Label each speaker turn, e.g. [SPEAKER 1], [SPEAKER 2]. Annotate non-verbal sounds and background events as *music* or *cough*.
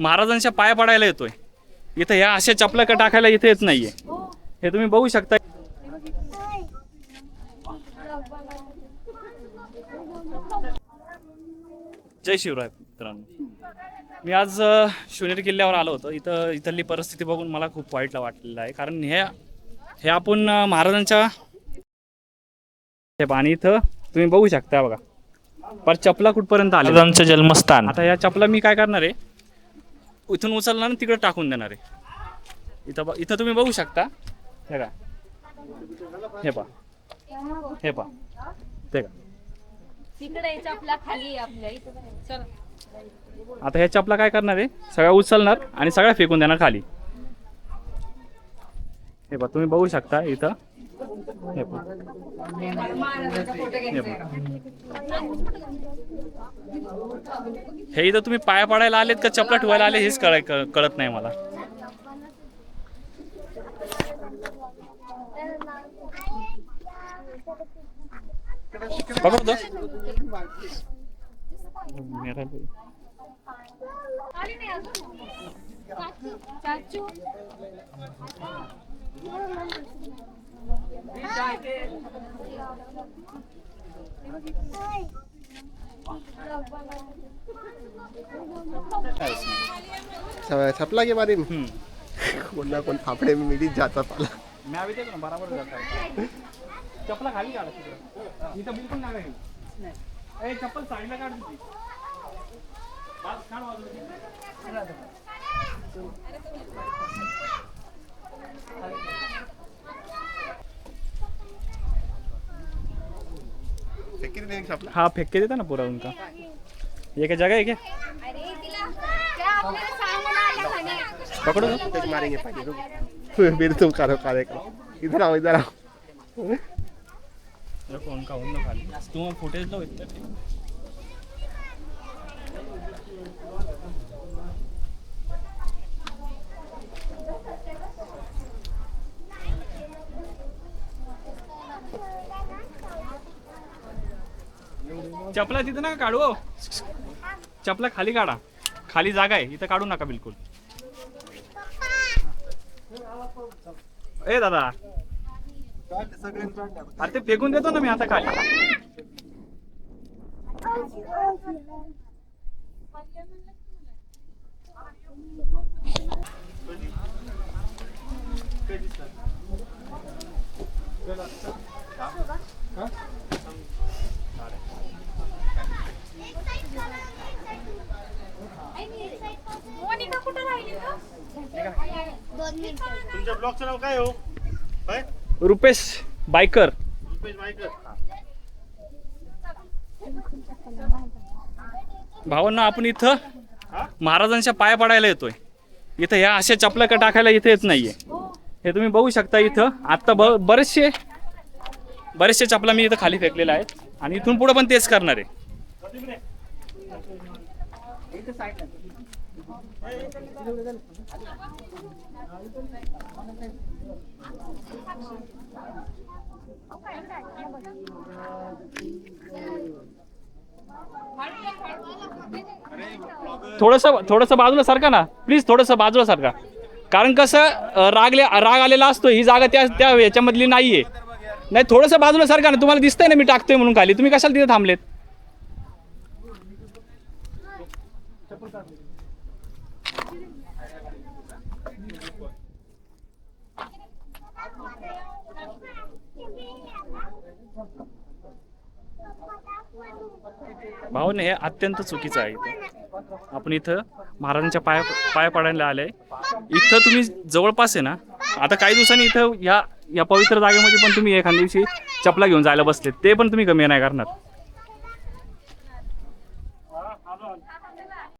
[SPEAKER 1] महाराजांच्या पाया पडायला येतोय. इथं ह्या अशा चपला का टाकायला इथे येत नाहीये. हे तुम्ही बघू शकता. जय शिवराय मित्रांनो. मी आज शिवनेरी किल्ल्यावर आलो होतो. इथं इथली परिस्थिती बघून मला खूप वाईट वाटलेलं आहे. कारण हे हे आपण महाराजांच्या हे पाणी इथं तुम्ही बघू शकता बघा. पर चपला कुठपर्यंत आले
[SPEAKER 2] महाराजांचं जन्मस्थान.
[SPEAKER 1] आता या चपला मी काय करणार आहे? इथून उचलणार आणि तिकडे टाकून देणार आहे. इथं इथं तुम्ही बघू शकता. हे का हे पा हे पा ते का आता ह्या चपला काय करणार आहे? सगळ्या उचलणार आणि सगळ्या फेकून देणार खाली. हे बघ तुम्ही बघू शकता इथं. हे पहा. हे हे इथं तुम्ही पाया पडायला आलेत का चपला ठेवायला आले हेच कळ कळत नाही मला. पकडतो
[SPEAKER 3] चाचू.
[SPEAKER 4] स- छपला के बारे में?
[SPEAKER 1] हम्म.
[SPEAKER 4] कोण ना कोण फाफडे मी मिडीत जातात मला
[SPEAKER 1] मी आवी ना बराबर जाता चपला खाली काढा तिकडं इथं बिलकुल नाही। काही. ए चप्पल साईडला काढ तुझी बाज- काढ बाजूला. हा फेक देता ना पुरा उनका. ये क्या जगह है क्या? पकड़ो
[SPEAKER 4] मारेंगे *laughs* फिर तुम करो कार्यक्रम. इधर आओ इधर आओ.
[SPEAKER 1] रखो उनका उनका खाली. तुम फुटेज लो इतना. चपला तिथं नका काढू हो. चपला खाली काढा. खाली जागा आहे इथं काढू नका बिलकुल. ए दादा. अरे ते फेकून देतो ना मी आता खाली.
[SPEAKER 5] तुमच्या ब्लॉगचं नाव काय हो? काय
[SPEAKER 1] रुपेश बायकर.
[SPEAKER 5] रुपेश मायकर
[SPEAKER 1] भावांना आपण इथं महाराजांच्या पाया पडायला येतोय. इथं ह्या अशा चपला का टाकायला इथे येत नाहीये. हे तुम्ही बघू शकता इथं. आता ब बरेचसे बरेचसे चपला मी इथं खाली फेकलेल्या आहेत. आणि इथून पुढे पण तेच करणार आहे. थोडस थोडस बाजूला सारखा ना. प्लीज थोडस बाजूला सारखा. कारण कसं रागले राग आलेला असतो ही जागा त्या त्या याच्यामधली नाहीये. नाही थोडंसं बाजूला सारखा ना. तुम्हाला दिसतंय ना मी टाकतोय म्हणून खाली. तुम्ही कशाला तिथे थांबलेत? भाऊने हे अत्यंत चुकीचं आहे इथं. आपण इथं महाराजांच्या पाया पाया पडायला आले. इथं तुम्ही जवळपास आहे ना? आता काही दिवसांनी इथं या या पवित्र जागेमध्ये पण तुम्ही एखाद्या दिवशी चपला घेऊन जायला बसले ते पण तुम्ही कमी नाही करणार.